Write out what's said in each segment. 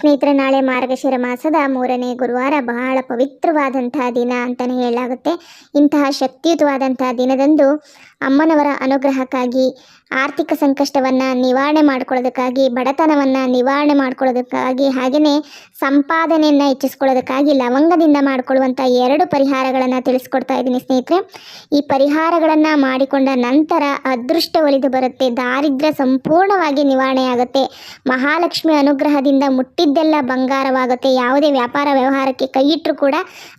ಸ್ನೇಹಿತರೆ, ನಾಳೆ ಮಾರ್ಗಶಿರ ಮಾಸದ ಮೂರನೇ ಗುರುವಾರ ಬಹಳ ಪವಿತ್ರವಾದಂತಹ ದಿನ ಅಂತಲೇ ಹೇಳಲಾಗುತ್ತೆ. ಇಂತಹ ಶಕ್ತಿಯುತವಾದಂತಹ ದಿನದಂದು ಅಮ್ಮನವರ ಅನುಗ್ರಹಕ್ಕಾಗಿ ಆರ್ಥಿಕ ಸಂಕಷ್ಟವನ್ನು ನಿವಾರಣೆ ಮಾಡ್ಕೊಳ್ಳೋದಕ್ಕಾಗಿ, ಬಡತನವನ್ನು ನಿವಾರಣೆ ಮಾಡ್ಕೊಳ್ಳೋದಕ್ಕಾಗಿ ಹಾಗೆಯೇ ಸಂಪಾದನೆಯನ್ನು ಹೆಚ್ಚಿಸ್ಕೊಳ್ಳೋದಕ್ಕಾಗಿ, ಲವಂಗದಿಂದ ಮಾಡಿಕೊಳ್ಳುವಂಥ ಎರಡು ಪರಿಹಾರಗಳನ್ನು ತಿಳಿಸ್ಕೊಡ್ತಾ ಇದ್ದೀನಿ ಸ್ನೇಹಿತರೆ. ಈ ಪರಿಹಾರಗಳನ್ನು ಮಾಡಿಕೊಂಡ ನಂತರ ಅದೃಷ್ಟ ಒಲಿದು ಬರುತ್ತೆ ದಾರಿದ್ರ್ಯ ಸಂಪೂರ್ಣವಾಗಿ ನಿವಾರಣೆಯಾಗುತ್ತೆ ಮಹಾಲಕ್ಷ್ಮಿ ಅನುಗ್ರಹದಿಂದ ಮುಟ್ಟಿದ್ದೆಲ್ಲ ಬಂಗಾರವಾಗುತ್ತೆ. ಯಾವುದೇ ವ್ಯಾಪಾರ ವ್ಯವಹಾರಕ್ಕೆ ಕೈ ಕೂಡ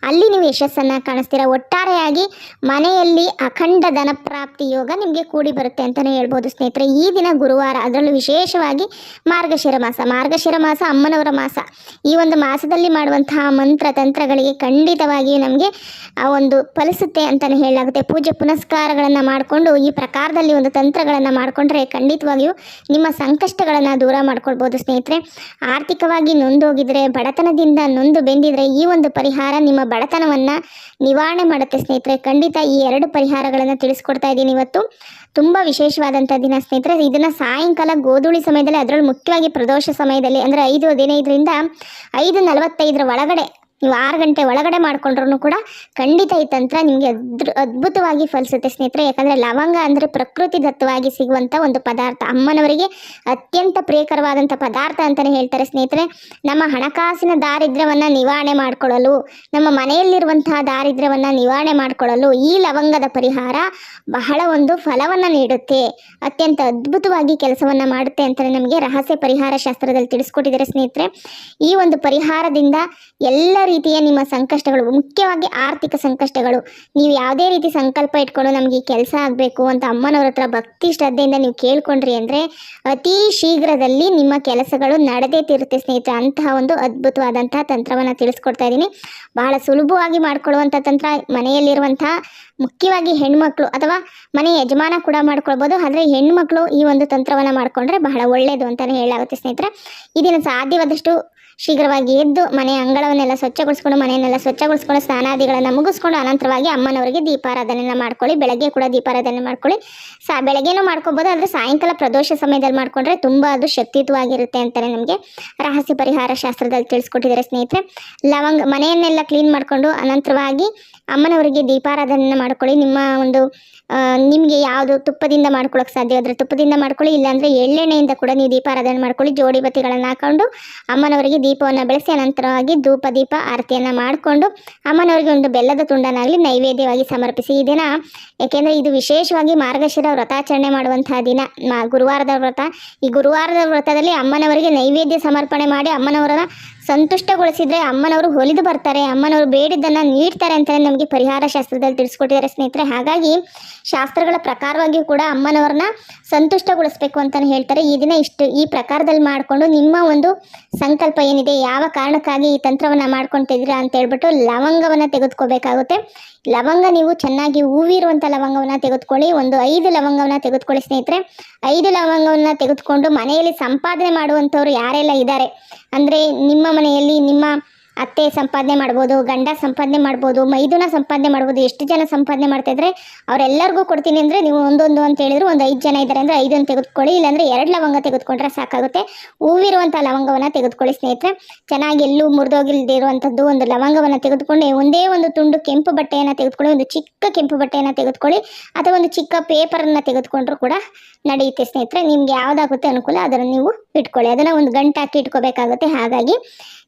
ಅಲ್ಲಿ ನೀವು ಯಶಸ್ಸನ್ನು ಕಾಣಿಸ್ತೀರ. ಒಟ್ಟಾರೆಯಾಗಿ ಮನೆಯಲ್ಲಿ ಅಖಂಡ ಧನ ಪ್ರಾಪ್ತಿ ಯೋಗ ನಿಮಗೆ ಕೂಡಿ ಬರುತ್ತೆ ಅಂತಲೇ ಹೇಳ್ಬೋದು. ಸ್ನೇಹಿತರೆ. ಈ ದಿನ ಗುರುವಾರ ಅದರಲ್ಲೂ ವಿಶೇಷವಾಗಿ ಮಾರ್ಗಶಿರ ಮಾಸ. ಮಾರ್ಗಶಿರ ಮಾಸ ಅಮ್ಮನವರ ಮಾಸ. ಈ ಒಂದು ಮಾಸದಲ್ಲಿ ಮಾಡುವಂತಹ ಮಂತ್ರ ತಂತ್ರಗಳಿಗೆ ಖಂಡಿತವಾಗಿ ನಮಗೆ ಆ ಒಂದು ಫಲಿಸುತ್ತೆ ಅಂತಲೇ ಹೇಳಲಾಗುತ್ತೆ. ಪೂಜೆ ಪುನಸ್ಕಾರಗಳನ್ನು ಮಾಡಿಕೊಂಡು ಈ ಪ್ರಕಾರದಲ್ಲಿ ಒಂದು ತಂತ್ರಗಳನ್ನು ಮಾಡಿಕೊಂಡ್ರೆ ಖಂಡಿತವಾಗಿಯೂ ನಿಮ್ಮ ಸಂಕಷ್ಟಗಳನ್ನು ದೂರ ಮಾಡ್ಕೊಳ್ಬೋದು ಸ್ನೇಹಿತರೆ. ಆರ್ಥಿಕವಾಗಿ ನೊಂದೋಗಿದ್ರೆ, ಬಡತನದಿಂದ ನೊಂದು ಬೆಂದಿದ್ರೆ ಈ ಒಂದು ಪರಿಹಾರ ನಿಮ್ಮ ಬಡತನವನ್ನು ನಿವಾರಣೆ ಮಾಡುತ್ತೆ ಸ್ನೇಹಿತರೆ. ಖಂಡಿತ ಈ ಎರಡು ಪರಿಹಾರಗಳನ್ನು ತಿಳಿಸ್ಕೊಡ್ತಾ ಇದ್ದೀನಿ ಇವತ್ತು. ತುಂಬ ವಿಶೇಷವಾದಂಥ ದಿನ ಸ್ನೇಹಿತರೆ, ಇದನ್ನ ಸಾಯಂಕಾಲ ಗೋಧೂಳಿ ಸಮಯದಲ್ಲಿ ಅದರಲ್ಲಿ ಮುಖ್ಯವಾಗಿ ಪ್ರದೋಷ ಸಮಯದಲ್ಲಿ ಅಂದ್ರೆ ಐದು ಹದಿನೈದರಿಂದ ಐದು ನಲವತ್ತೈದರ ಒಳಗಡೆ ನೀವು ಆರು ಗಂಟೆ ಒಳಗಡೆ ಮಾಡ್ಕೊಂಡ್ರೂ ಕೂಡ ಖಂಡಿತ ಈ ತಂತ್ರ ನಿಮಗೆ ಅದ್ರ, ಅದ್ಭುತವಾಗಿ ಫಲಿಸುತ್ತೆ ಸ್ನೇಹಿತರೆ. ಯಾಕಂದರೆ ಲವಂಗ ಅಂದರೆ ಪ್ರಕೃತಿ ದತ್ತವಾಗಿ ಸಿಗುವಂಥ ಒಂದು ಪದಾರ್ಥ. ಅಮ್ಮನವರಿಗೆ ಅತ್ಯಂತ ಪ್ರಿಯಕರವಾದಂಥ ಪದಾರ್ಥ ಅಂತಲೇ ಹೇಳ್ತಾರೆ ಸ್ನೇಹಿತರೆ. ನಮ್ಮ ಹಣಕಾಸಿನ ದಾರಿದ್ರ್ಯವನ್ನು ನಿವಾರಣೆ ಮಾಡಿಕೊಳ್ಳಲು, ನಮ್ಮ ಮನೆಯಲ್ಲಿರುವಂತಹ ದಾರಿದ್ರ್ಯವನ್ನು ನಿವಾರಣೆ ಮಾಡಿಕೊಳ್ಳಲು ಈ ಲವಂಗದ ಪರಿಹಾರ ಬಹಳ ಒಂದು ಫಲವನ್ನು ನೀಡುತ್ತೆ. ಅತ್ಯಂತ ಅದ್ಭುತವಾಗಿ ಕೆಲಸವನ್ನು ಮಾಡುತ್ತೆ ಅಂತಲೇ ನಮಗೆ ರಹಸ್ಯ ಪರಿಹಾರ ಶಾಸ್ತ್ರದಲ್ಲಿ ತಿಳಿಸ್ಕೊಟ್ಟಿದ್ದಾರೆ ಸ್ನೇಹಿತರೆ. ಈ ಒಂದು ಪರಿಹಾರದಿಂದ ಎಲ್ಲ ರೀತಿಯ ನಿಮ್ಮ ಸಂಕಷ್ಟಗಳು, ಮುಖ್ಯವಾಗಿ ಆರ್ಥಿಕ ಸಂಕಷ್ಟಗಳು. ನೀವು ಯಾವುದೇ ರೀತಿ ಸಂಕಲ್ಪ ಇಟ್ಕೊಂಡು ನಮಗೆ ಕೆಲಸ ಆಗಬೇಕು ಅಂತ ಅಮ್ಮನವ್ರ ಹತ್ರ ಭಕ್ತಿ ಶ್ರದ್ಧೆಯಿಂದ ನೀವು ಕೇಳ್ಕೊಂಡ್ರಿ ಅಂದರೆ ಅತಿ ಶೀಘ್ರದಲ್ಲಿ ನಿಮ್ಮ ಕೆಲಸಗಳು ನಡೆದೇ ತೀರುತ್ತೆ ಸ್ನೇಹಿತರೆ. ಅಂತಹ ಒಂದು ಅದ್ಭುತವಾದಂತಹ ತಂತ್ರವನ್ನು ತಿಳಿಸ್ಕೊಡ್ತಾ ಇದ್ದೀನಿ. ಬಹಳ ಸುಲಭವಾಗಿ ಮಾಡ್ಕೊಳ್ಳುವಂಥ ತಂತ್ರ, ಮನೆಯಲ್ಲಿರುವಂತಹ ಮುಖ್ಯವಾಗಿ ಹೆಣ್ಮಕ್ಳು ಅಥವಾ ಮನೆ ಯಜಮಾನ ಕೂಡ ಮಾಡ್ಕೊಳ್ಬೋದು. ಆದರೆ ಹೆಣ್ಮಕ್ಳು ಈ ಒಂದು ತಂತ್ರವನ್ನು ಮಾಡಿಕೊಂಡ್ರೆ ಬಹಳ ಒಳ್ಳೆಯದು ಅಂತಲೇ ಹೇಳಾಗುತ್ತೆ ಸ್ನೇಹಿತರೆ. ಇದನ್ನು ಸಾಧ್ಯವಾದಷ್ಟು ಶೀಘ್ರವಾಗಿ ಎದ್ದು ಮನೆ ಅಂಗಳವನ್ನೆಲ್ಲ ಸ್ವಚ್ಛಗೊಳಿಸ್ಕೊಂಡು, ಮನೆಯನ್ನೆಲ್ಲ ಸ್ವಚ್ಛಗೊಳಿಸ್ಕೊಂಡು, ಸ್ನಾನಾದಿಗಳನ್ನು ಮುಗಿಸ್ಕೊಂಡು ಅನಂತರವಾಗಿ ಅಮ್ಮನವರಿಗೆ ದೀಪಾರಾಧನೆಯನ್ನು ಮಾಡ್ಕೊಳ್ಳಿ, ಬೆಳಗ್ಗೆ ಕೂಡ ದೀಪಾರಾಧನೆ ಮಾಡ್ಕೊಳ್ಳಿ. ಸಾ, ಬೆಳಗ್ಗೆನೂ ಮಾಡ್ಕೋಬೋದು, ಆದರೆ ಸಾಯಂಕಾಲ ಪ್ರದೋಷ ಸಮಯದಲ್ಲಿ ಮಾಡಿಕೊಂಡ್ರೆ ತುಂಬ ಅದು ಶಕ್ತಿಯುತವಾಗಿರುತ್ತೆ ಅಂತಲೇ ನಮಗೆ ರಹಸ್ಯ ಪರಿಹಾರ ಶಾಸ್ತ್ರದಲ್ಲಿ ತಿಳಿಸ್ಕೊಟ್ಟಿದ್ದಾರೆ ಸ್ನೇಹಿತರೆ. ಲವಂಗ, ಮನೆಯನ್ನೆಲ್ಲ ಕ್ಲೀನ್ ಮಾಡಿಕೊಂಡು ಅನಂತರವಾಗಿ ಅಮ್ಮನವರಿಗೆ ದೀಪಾರಾಧನೆಯನ್ನು ಮಾಡ್ಕೊಳ್ಳಿ. ನಿಮ್ಮ ಒಂದು ನಿಮಗೆ ಯಾವುದು ತುಪ್ಪದಿಂದ ಮಾಡ್ಕೊಳ್ಳೋಕೆ ಸಾಧ್ಯ ಆದರೆ ತುಪ್ಪದಿಂದ ಮಾಡ್ಕೊಳ್ಳಿ. ಇಲ್ಲಾಂದರೆ ಎಳ್ಳೆಣ್ಣೆಯಿಂದ ಕೂಡ ನೀವು ದೀಪಾರಾಧನೆ ಮಾಡ್ಕೊಳ್ಳಿ. ಜೋಡಿ ಬತ್ತಿಗಳನ್ನು ಹಾಕೊಂಡು ಅಮ್ಮನವರಿಗೆ ದೀಪವನ್ನು ಬೆಳೆಸಿ ಅನಂತರವಾಗಿ ಧೂಪ, ದೀಪ ಆರತಿಯನ್ನು ಮಾಡಿಕೊಂಡು ಅಮ್ಮನವರಿಗೆ ಒಂದು ಬೆಲ್ಲದ ತುಂಡನಾಗಲಿ ನೈವೇದ್ಯವಾಗಿ ಸಮರ್ಪಿಸಿ ಈ ದಿನ. ಏಕೆಂದರೆ ಇದು ವಿಶೇಷವಾಗಿ ಮಾರ್ಗಶಿರ ವ್ರತಾಚರಣೆ ಮಾಡುವಂತಹ ದಿನ. ಗುರುವಾರದ ವ್ರತ. ಈ ಗುರುವಾರದ ವ್ರತದಲ್ಲಿ ಅಮ್ಮನವರಿಗೆ ನೈವೇದ್ಯ ಸಮರ್ಪಣೆ ಮಾಡಿ ಅಮ್ಮನವರನ್ನ ಸಂತುಷ್ಟಗೊಳಿಸಿದ್ರೆ ಅಮ್ಮನವರು ಹೊಲಿದು ಬರ್ತಾರೆ, ಅಮ್ಮನವರು ಬೇಡಿದ್ದನ್ನು ನೀಡ್ತಾರೆ ಅಂತಲೇ ನಮಗೆ ಪರಿಹಾರ ಶಾಸ್ತ್ರದಲ್ಲಿ ತಿಳಿಸ್ಕೊಟ್ಟಿದ್ದಾರೆ ಸ್ನೇಹಿತರೆ. ಹಾಗಾಗಿ ಶಾಸ್ತ್ರಗಳ ಪ್ರಕಾರವಾಗಿಯೂ ಕೂಡ ಅಮ್ಮನವ್ರನ್ನ ಸಂತುಷ್ಟಗೊಳಿಸ್ಬೇಕು ಅಂತಲೇ ಹೇಳ್ತಾರೆ. ಈ ದಿನ ಇಷ್ಟು, ಈ ಪ್ರಕಾರದಲ್ಲಿ ಮಾಡಿಕೊಂಡು ನಿಮ್ಮ ಒಂದು ಸಂಕಲ್ಪ ಏನಿದೆ, ಯಾವ ಕಾರಣಕ್ಕಾಗಿ ಈ ತಂತ್ರವನ್ನು ಮಾಡ್ಕೊತಿದ್ದೀರಾ ಅಂತ ಹೇಳ್ಬಿಟ್ಟು ಲವಂಗವನ್ನು ತೆಗೆದುಕೋಬೇಕಾಗುತ್ತೆ. ಲವಂಗ ನೀವು ಚೆನ್ನಾಗಿ ಹೂವಿರುವಂಥ ಲವಂಗವನ್ನು ತೆಗೆದುಕೊಳ್ಳಿ, ಒಂದು ಐದು ಲವಂಗವನ್ನು ತೆಗೆದುಕೊಳ್ಳಿ ಸ್ನೇಹಿತರೆ. ಐದು ಲವಂಗವನ್ನು ತೆಗೆದುಕೊಂಡು ಮನೆಯಲ್ಲಿ ಸಂಪಾದನೆ ಮಾಡುವಂಥವ್ರು ಯಾರೆಲ್ಲ ಇದ್ದಾರೆ? ಅಂದರೆ ನಿಮ್ಮ ಮನೆಯಲ್ಲಿ ನಿಮ್ಮ ಅತ್ತೆ ಸಂಪಾದನೆ ಮಾಡ್ಬೋದು, ಗಂಡ ಸಂಪಾದನೆ ಮಾಡ್ಬೋದು, ಮೈದುನ ಸಂಪಾದನೆ ಮಾಡ್ಬೋದು, ಎಷ್ಟು ಜನ ಸಂಪಾದನೆ ಮಾಡ್ತಾ ಇದ್ರೆ ಅವರೆಲ್ಲರಿಗೂ ಕೊಡ್ತೀನಿ ಅಂದರೆ ನೀವು ಒಂದೊಂದು ಅಂತ ಹೇಳಿದ್ರು ಒಂದು ಐದು ಜನ ಇದ್ದಾರೆ ಅಂದರೆ ಐದನ್ನು ತೆಗೆದುಕೊಳ್ಳಿ, ಇಲ್ಲಾಂದರೆ ಎರಡು ಲವಂಗ ತೆಗೆದುಕೊಂಡ್ರೆ ಸಾಕಾಗುತ್ತೆ. ಹೂವಿರುವಂಥ ಲವಂಗವನ್ನು ತೆಗೆದುಕೊಳ್ಳಿ ಸ್ನೇಹಿತರೆ. ಚೆನ್ನಾಗಿ ಎಲ್ಲೂ ಮುರಿದೋಗಿಲ್ದಿರುವಂಥದ್ದು ಒಂದು ಲವಂಗವನ್ನು ತೆಗೆದುಕೊಂಡು, ಒಂದೇ ಒಂದು ತುಂಡು ಕೆಂಪು ಬಟ್ಟೆಯನ್ನು ತೆಗೆದುಕೊಳ್ಳಿ, ಒಂದು ಚಿಕ್ಕ ಕೆಂಪು ಬಟ್ಟೆಯನ್ನು ತೆಗೆದುಕೊಳ್ಳಿ, ಅಥವಾ ಒಂದು ಚಿಕ್ಕ ಪೇಪರನ್ನು ತೆಗೆದುಕೊಂಡ್ರೂ ಕೂಡ ನಡೆಯುತ್ತೆ ಸ್ನೇಹಿತರೆ. ನಿಮ್ಗೆ ಯಾವುದಾಗುತ್ತೆ ಅನುಕೂಲ ಅದನ್ನು ನೀವು ಇಟ್ಕೊಳ್ಳಿ. ಅದನ್ನು ಒಂದು ಗಂಟೆ ಹಾಕಿ ಇಟ್ಕೋಬೇಕಾಗುತ್ತೆ. ಹಾಗಾಗಿ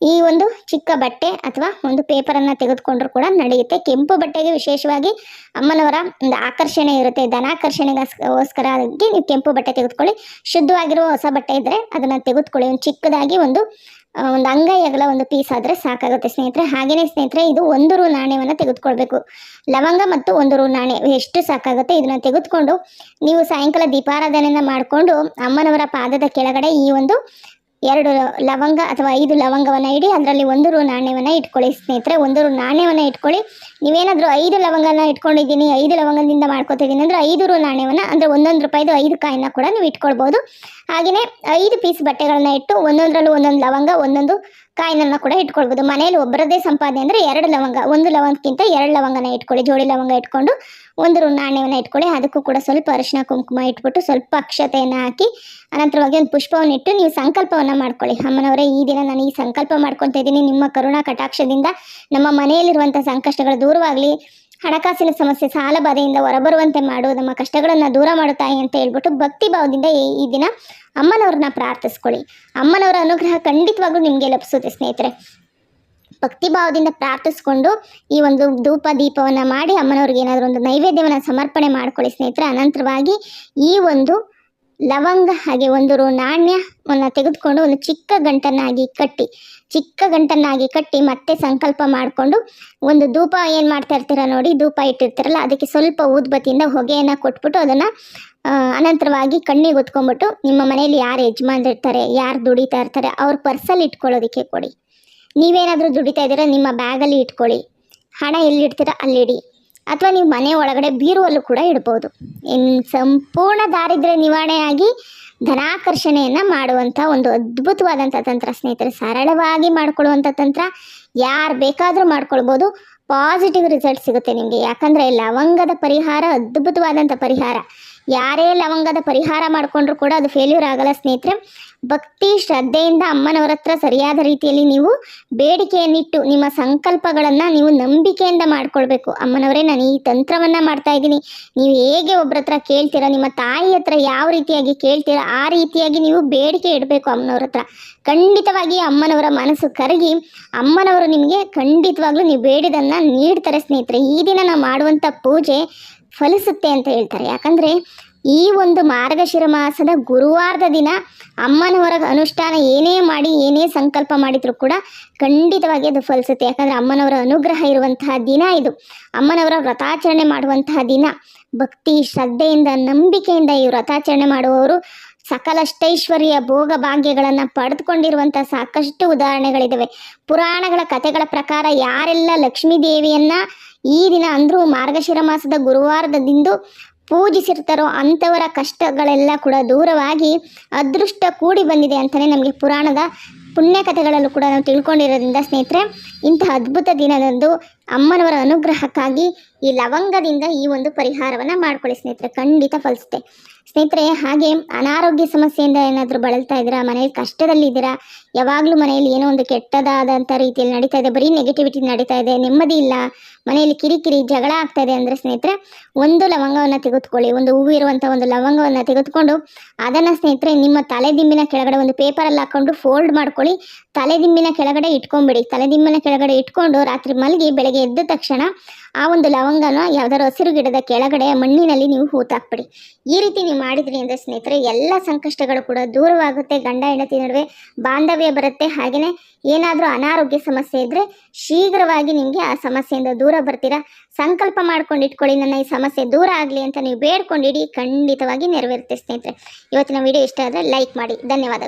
ಈ ಒಂದು ಚಿಕ್ಕ ಬಟ್ಟೆ ಅಥವಾ ಒಂದು ಪೇಪರನ್ನು ತೆಗೆದುಕೊಂಡ್ರೂ ಕೂಡ ನಡೆಯುತ್ತೆ. ಕೆಂಪು ಬಟ್ಟೆಗೆ ವಿಶೇಷವಾಗಿ ಅಮ್ಮನವರ ಒಂದು ಆಕರ್ಷಣೆ ಇರುತ್ತೆ. ಧನಾಕರ್ಷಣೆಗೋಸ್ಕರ ನೀವು ಕೆಂಪು ಬಟ್ಟೆ ತೆಗೆದುಕೊಳ್ಳಿ. ಶುದ್ಧವಾಗಿರುವ ಹೊಸ ಬಟ್ಟೆ ಇದ್ದರೆ ಅದನ್ನು ತೆಗೆದುಕೊಳ್ಳಿ. ಒಂದು ಚಿಕ್ಕದಾಗಿ ಒಂದು ಒಂದು ಅಂಗೈಯಗಳ ಒಂದು ಪೀಸ್ ಆದರೆ ಸಾಕಾಗುತ್ತೆ ಸ್ನೇಹಿತರೆ. ಹಾಗೆಯೇ ಸ್ನೇಹಿತರೆ, ಇದು ಒಂದು ರು ನಾಣ್ಯವನ್ನು ತೆಗೆದುಕೊಳ್ಬೇಕು. ಲವಂಗ ಮತ್ತು ಒಂದು ರು ನಾಣ್ಯ, ಎಷ್ಟು ಸಾಕಾಗುತ್ತೆ ಇದನ್ನು ತೆಗೆದುಕೊಂಡು ನೀವು ಸಾಯಂಕಾಲ ದೀಪಾರಾಧನೆಯನ್ನು ಮಾಡಿಕೊಂಡು ಅಮ್ಮನವರ ಪಾದದ ಕೆಳಗಡೆ ಈ ಒಂದು ಎರಡು ಲವಂಗ ಅಥವಾ ಐದು ಲವಂಗವನ್ನು ಇಡಿ, ಅದರಲ್ಲಿ ಒಂದು ರು ನಾಣ್ಯವನ್ನು ಇಟ್ಕೊಳ್ಳಿ ಸ್ನೇಹಿತರೆ. ಒಂದು ರು ನಾಣ್ಯವನ್ನು ಇಟ್ಕೊಳ್ಳಿ. ನೀವೇನಾದರೂ ಐದು ಲವಂಗನ ಇಟ್ಕೊಂಡಿದ್ದೀನಿ, ಐದು ಲವಂಗದಿಂದ ಮಾಡ್ಕೊತಿದ್ದೀನಿ ಅಂದರೆ ಐದು ರು ನಾಣ್ಯವನ್ನು ಅಂದರೆ ಒಂದೊಂದು ರೂಪಾಯಿದು ಐದು ಕಾಯಿನ ಕೂಡ ನೀವು ಇಟ್ಕೊಳ್ಬೋದು. ಹಾಗೆಯೇ ಐದು ಪೀಸ್ ಬಟ್ಟೆಗಳನ್ನ ಇಟ್ಟು ಒಂದೊಂದರಲ್ಲೂ ಒಂದೊಂದು ಲವಂಗ, ಒಂದೊಂದು ಕಾಯಿನನ್ನು ಕೂಡ ಇಟ್ಕೊಳ್ಬೋದು. ಮನೆಯಲ್ಲಿ ಒಬ್ಬರದೇ ಸಂಪಾದನೆ ಅಂದರೆ ಎರಡು ಲವಂಗ, ಒಂದು ಲವಂಗಕ್ಕಿಂತ ಎರಡು ಲವಂಗನ ಇಟ್ಕೊಳ್ಳಿ. ಜೋಡಿ ಲವಂಗ ಇಟ್ಕೊಂಡು ಒಂದು ನಾಣ್ಯವನ್ನು ಇಟ್ಕೊಳ್ಳಿ. ಅದಕ್ಕೂ ಕೂಡ ಸ್ವಲ್ಪ ಅರಿಶಿನ ಕುಂಕುಮ ಇಟ್ಬಿಟ್ಟು ಸ್ವಲ್ಪ ಅಕ್ಷತೆಯನ್ನು ಹಾಕಿ, ಅನಂತರವಾಗಿ ಒಂದು ಪುಷ್ಪವನ್ನು ಇಟ್ಟು ನೀವು ಸಂಕಲ್ಪವನ್ನು ಮಾಡ್ಕೊಳ್ಳಿ. ಅಮ್ಮನವರೇ, ಈ ದಿನ ನಾನು ಈ ಸಂಕಲ್ಪ ಮಾಡ್ಕೊತಾ ಇದ್ದೀನಿ. ನಿಮ್ಮ ಕರುಣಾ ಕಟಾಕ್ಷದಿಂದ ನಮ್ಮ ಮನೆಯಲ್ಲಿರುವಂಥ ಸಂಕಷ್ಟಗಳು ದೂರವಾಗಲಿ, ಹಣಕಾಸಿನ ಸಮಸ್ಯೆ, ಸಾಲ ಬಾಧೆಯಿಂದ ಹೊರಬರುವಂತೆ ಮಾಡು, ನಮ್ಮ ಕಷ್ಟಗಳನ್ನು ದೂರ ಮಾಡು ತಾಯಿ ಅಂತ ಹೇಳ್ಬಿಟ್ಟು ಭಕ್ತಿ ಭಾವದಿಂದ ಈ ದಿನ ಅಮ್ಮನವ್ರನ್ನ ಪ್ರಾರ್ಥಿಸ್ಕೊಳ್ಳಿ. ಅಮ್ಮನವರ ಅನುಗ್ರಹ ಖಂಡಿತವಾಗ್ಲೂ ನಿಮಗೆ ಲಭಿಸುತ್ತೆ ಸ್ನೇಹಿತರೆ. ಭಕ್ತಿ ಭಾವದಿಂದ ಪ್ರಾರ್ಥಿಸ್ಕೊಂಡು ಈ ಒಂದು ಧೂಪ ದೀಪವನ್ನು ಮಾಡಿ ಅಮ್ಮನವ್ರಿಗೆ ಏನಾದರೂ ಒಂದು ನೈವೇದ್ಯವನ್ನು ಸಮರ್ಪಣೆ ಮಾಡ್ಕೊಳ್ಳಿ ಸ್ನೇಹಿತರೆ. ಅನಂತರವಾಗಿ ಈ ಒಂದು ಲವಂಗ ಹಾಗೆ ಒಂದು ನಾಣ್ಯವನ್ನು ತೆಗೆದುಕೊಂಡು ಒಂದು ಚಿಕ್ಕ ಗಂಟನ್ನಾಗಿ ಕಟ್ಟಿ ಚಿಕ್ಕ ಗಂಟನ್ನಾಗಿ ಕಟ್ಟಿ ಮತ್ತೆ ಸಂಕಲ್ಪ ಮಾಡಿಕೊಂಡು ಒಂದು ಧೂಪ ಏನು ಮಾಡ್ತಾ ಇರ್ತೀರ ನೋಡಿ, ಧೂಪ ಇಟ್ಟಿರ್ತೀರಲ್ಲ, ಅದಕ್ಕೆ ಸ್ವಲ್ಪ ಊದ್ಬತ್ತಿಯಿಂದ ಹೊಗೆಯನ್ನು ಕೊಟ್ಬಿಟ್ಟು ಅದನ್ನು ಅನಂತರವಾಗಿ ಕಣ್ಣಿಗೆ ಹೊತ್ಕೊಂಡ್ಬಿಟ್ಟು ನಿಮ್ಮ ಮನೆಯಲ್ಲಿ ಯಾರು ಯಜಮಾನ್ರಿರ್ತಾರೆ ಯಾರು ದುಡಿತಾ ಇರ್ತಾರೆ, ಅವ್ರ ಪರ್ಸಲ್ಲಿ ಇಟ್ಕೊಳ್ಳೋದಕ್ಕೆ ಕೊಡಿ. ನೀವೇನಾದರೂ ದುಡಿತಾ ಇದ್ದೀರಾ, ನಿಮ್ಮ ಬ್ಯಾಗಲ್ಲಿ ಇಟ್ಕೊಳ್ಳಿ. ಹಣ ಎಲ್ಲಿ ಇಡ್ತೀರಾ ಅಲ್ಲಿಡಿ. ಅಥವಾ ನೀವು ಮನೆ ಒಳಗಡೆ ಬೀರುವಲ್ಲೂ ಕೂಡ ಇಡ್ಬೋದು. ಇನ್ನು ಸಂಪೂರ್ಣ ದಾರಿದ್ರ್ಯ ನಿವಾರಣೆಯಾಗಿ ಧನಾಕರ್ಷಣೆಯನ್ನು ಮಾಡುವಂಥ ಒಂದು ಅದ್ಭುತವಾದಂಥ ತಂತ್ರ, ಸ್ನೇಹಿತರೆ. ಸರಳವಾಗಿ ಮಾಡಿಕೊಳ್ಳುವಂಥ ತಂತ್ರ, ಯಾರು ಬೇಕಾದರೂ ಮಾಡ್ಕೊಳ್ಬೋದು. ಪಾಸಿಟಿವ್ ರಿಸಲ್ಟ್ ಸಿಗುತ್ತೆ ನಿಮಗೆ. ಯಾಕಂದರೆ ಲವಂಗದ ಪರಿಹಾರ ಅದ್ಭುತವಾದಂಥ ಪರಿಹಾರ. ಯಾರೇ ಲವಂಗದ ಪರಿಹಾರ ಮಾಡಿಕೊಂಡ್ರು ಕೂಡ ಅದು ಫೇಲ್ಯೂರ್ ಆಗಲ್ಲ ಸ್ನೇಹಿತರೆ. ಭಕ್ತಿ, ಶ್ರದ್ಧೆಯಿಂದ ಅಮ್ಮನವರ ಹತ್ರ ಸರಿಯಾದ ರೀತಿಯಲ್ಲಿ ನೀವು ಬೇಡಿಕೆಯನ್ನಿಟ್ಟು ನಿಮ್ಮ ಸಂಕಲ್ಪಗಳನ್ನು ನೀವು ನಂಬಿಕೆಯಿಂದ ಮಾಡ್ಕೊಳ್ಬೇಕು. ಅಮ್ಮನವರೇ, ನಾನು ಈ ತಂತ್ರವನ್ನು ಮಾಡ್ತಾ ಇದ್ದೀನಿ. ನೀವು ಹೇಗೆ ಒಬ್ಬರ ಹತ್ರ ಕೇಳ್ತೀರಾ, ನಿಮ್ಮ ತಾಯಿ ಹತ್ರ ಯಾವ ರೀತಿಯಾಗಿ ಕೇಳ್ತೀರಾ, ಆ ರೀತಿಯಾಗಿ ನೀವು ಬೇಡಿಕೆ ಇಡಬೇಕು ಅಮ್ಮನವ್ರ ಹತ್ರ. ಖಂಡಿತವಾಗಿ ಅಮ್ಮನವರ ಮನಸ್ಸು ಕರಗಿ ಅಮ್ಮನವರು ನಿಮಗೆ ಖಂಡಿತವಾಗ್ಲೂ ನೀವು ಬೇಡಿದನ್ನು ನೀಡ್ತಾರೆ ಸ್ನೇಹಿತರೆ. ಈ ದಿನ ನಾವು ಮಾಡುವಂಥ ಪೂಜೆ ಫಲಿಸುತ್ತೆ ಅಂತ ಹೇಳ್ತಾರೆ. ಯಾಕಂದರೆ ಈ ಒಂದು ಮಾರ್ಗಶಿರ ಮಾಸದ ಗುರುವಾರದ ದಿನ ಅಮ್ಮನವರ ಅನುಷ್ಠಾನ ಏನೇ ಮಾಡಿ, ಏನೇ ಸಂಕಲ್ಪ ಮಾಡಿದರೂ ಕೂಡ ಖಂಡಿತವಾಗಿ ಅದು ಫಲಿಸುತ್ತೆ. ಯಾಕಂದರೆ ಅಮ್ಮನವರ ಅನುಗ್ರಹ ಇರುವಂತಹ ದಿನ ಇದು. ಅಮ್ಮನವರ ವ್ರತಾಚರಣೆ ಮಾಡುವಂತಹ ದಿನ. ಭಕ್ತಿ, ಶ್ರದ್ಧೆಯಿಂದ, ನಂಬಿಕೆಯಿಂದ ಈ ವ್ರತಾಚರಣೆ ಮಾಡುವವರು ಸಕಲಷ್ಟೈಶ್ವರ್ಯ ಭೋಗ ಭಾಗ್ಯಗಳನ್ನು ಪಡೆದುಕೊಂಡಿರುವಂಥ ಸಾಕಷ್ಟು ಉದಾಹರಣೆಗಳಿದ್ದಾವೆ ಪುರಾಣಗಳ ಕಥೆಗಳ ಪ್ರಕಾರ ಯಾರೆಲ್ಲ ಲಕ್ಷ್ಮೀ ದೇವಿಯನ್ನ ಈ ದಿನ ಅಂದರೂ ಮಾರ್ಗಶಿರ ಮಾಸದ ಗುರುವಾರದಿಂದು ಪೂಜಿಸಿರ್ತಾರೋ ಅಂಥವರ ಕಷ್ಟಗಳೆಲ್ಲ ಕೂಡ ದೂರವಾಗಿ ಅದೃಷ್ಟ ಕೂಡಿ ಬಂದಿದೆ ಅಂತಲೇ ನಮಗೆ ಪುರಾಣದ ಪುಣ್ಯ ಕಥೆಗಳಲ್ಲೂ ಕೂಡ ನಾವು ತಿಳ್ಕೊಂಡಿರೋದ್ರಿಂದ ಸ್ನೇಹಿತರೆ, ಇಂತಹ ಅದ್ಭುತ ದಿನದಂದು ಅಮ್ಮನವರ ಅನುಗ್ರಹಕ್ಕಾಗಿ ಈ ಲವಂಗದಿಂದ ಈ ಒಂದು ಪರಿಹಾರವನ್ನು ಮಾಡ್ಕೊಳ್ಳಿ ಸ್ನೇಹಿತರೆ, ಖಂಡಿತ ಫಲಿಸುತ್ತೆ. ಸ್ನೇಹಿತರೆ, ಹಾಗೆ ಅನಾರೋಗ್ಯ ಸಮಸ್ಯೆಯಿಂದ ಏನಾದರೂ ಬಳಲ್ತಾ ಇದ್ದೀರಾ? ಮನೆಯಲ್ಲಿ ಕಷ್ಟದಲ್ಲಿದ್ದೀರಾ ಯಾವಾಗಲೂ ಮನೆಯಲ್ಲಿ ಏನೋ ಒಂದು ಕೆಟ್ಟದಾದಂಥ ರೀತಿಯಲ್ಲಿ ನಡೀತಾ ಇದೆ, ಬರೀ ನೆಗೆಟಿವಿಟಿ ನಡೀತಾ ಇದೆ, ನೆಮ್ಮದಿ ಇಲ್ಲ, ಮನೆಯಲ್ಲಿ ಕಿರಿಕಿರಿ, ಜಗಳ ಆಗ್ತಾ ಇದೆ ಅಂದರೆ ಸ್ನೇಹಿತರೆ, ಒಂದು ಲವಂಗವನ್ನು ತೆಗೆದುಕೊಳ್ಳಿ, ಒಂದು ಹೂವು ಇರುವಂಥ ಒಂದು ಲವಂಗವನ್ನು ತೆಗೆದುಕೊಂಡು ಅದನ್ನು ಸ್ನೇಹಿತರೆ ನಿಮ್ಮ ತಲೆದಿಂಬಿನ ಕೆಳಗಡೆ ಒಂದು ಪೇಪರಲ್ಲಿ ಹಾಕ್ಕೊಂಡು ಫೋಲ್ಡ್ ಮಾಡ್ಕೊಳ್ಳಿ, ತಲೆದಿಂಬಿನ ಕೆಳಗಡೆ ಇಟ್ಕೊಂಬಿಡಿ ತಲೆದಿಂಬಿನ ಕೆಳಗಡೆ ಇಟ್ಕೊಂಡು ರಾತ್ರಿ ಮಲಗಿ ಬೆಳಗ್ಗೆ ಎದ್ದ ತಕ್ಷಣ ಆ ಒಂದು ಲವಂಗನ ಯಾವ್ದಾದ್ರು ಹಸಿರು ಗಿಡದ ಕೆಳಗಡೆ ಮಣ್ಣಿನಲ್ಲಿ ನೀವು ಹೂತಾಕ್ಬಿಡಿ. ಈ ರೀತಿ ನೀವು ಮಾಡಿದ್ರಿ ಅಂದರೆ ಸ್ನೇಹಿತರೆ, ಎಲ್ಲ ಸಂಕಷ್ಟಗಳು ಕೂಡ ದೂರವಾಗುತ್ತೆ. ಗಂಡ, ಹೆಂಡತಿ ನಡುವೆ ಬಾಂಧವ್ಯ ಬರುತ್ತೆ. ಹಾಗೆಯೇ ಏನಾದರೂ ಅನಾರೋಗ್ಯ ಸಮಸ್ಯೆ ಇದ್ದರೆ ಶೀಘ್ರವಾಗಿ ನಿಮಗೆ ಆ ಸಮಸ್ಯೆಯಿಂದ ದೂರ ಬರ್ತೀರಾ. ಸಂಕಲ್ಪ ಮಾಡ್ಕೊಂಡು ಇಟ್ಕೊಳ್ಳಿ. ನನ್ನ ಈ ಸಮಸ್ಯೆ ದೂರ ಆಗಲಿ ಅಂತ ನೀವು ಬೇಡ್ಕೊಂಡಿಡಿ ಖಂಡಿತವಾಗಿ ನೆರವೇರುತ್ತೆ ಸ್ನೇಹಿತರೆ. ಇವತ್ತಿನ ವಿಡಿಯೋ ಇಷ್ಟ ಆದರೆ ಲೈಕ್ ಮಾಡಿ. ಧನ್ಯವಾದಗಳು.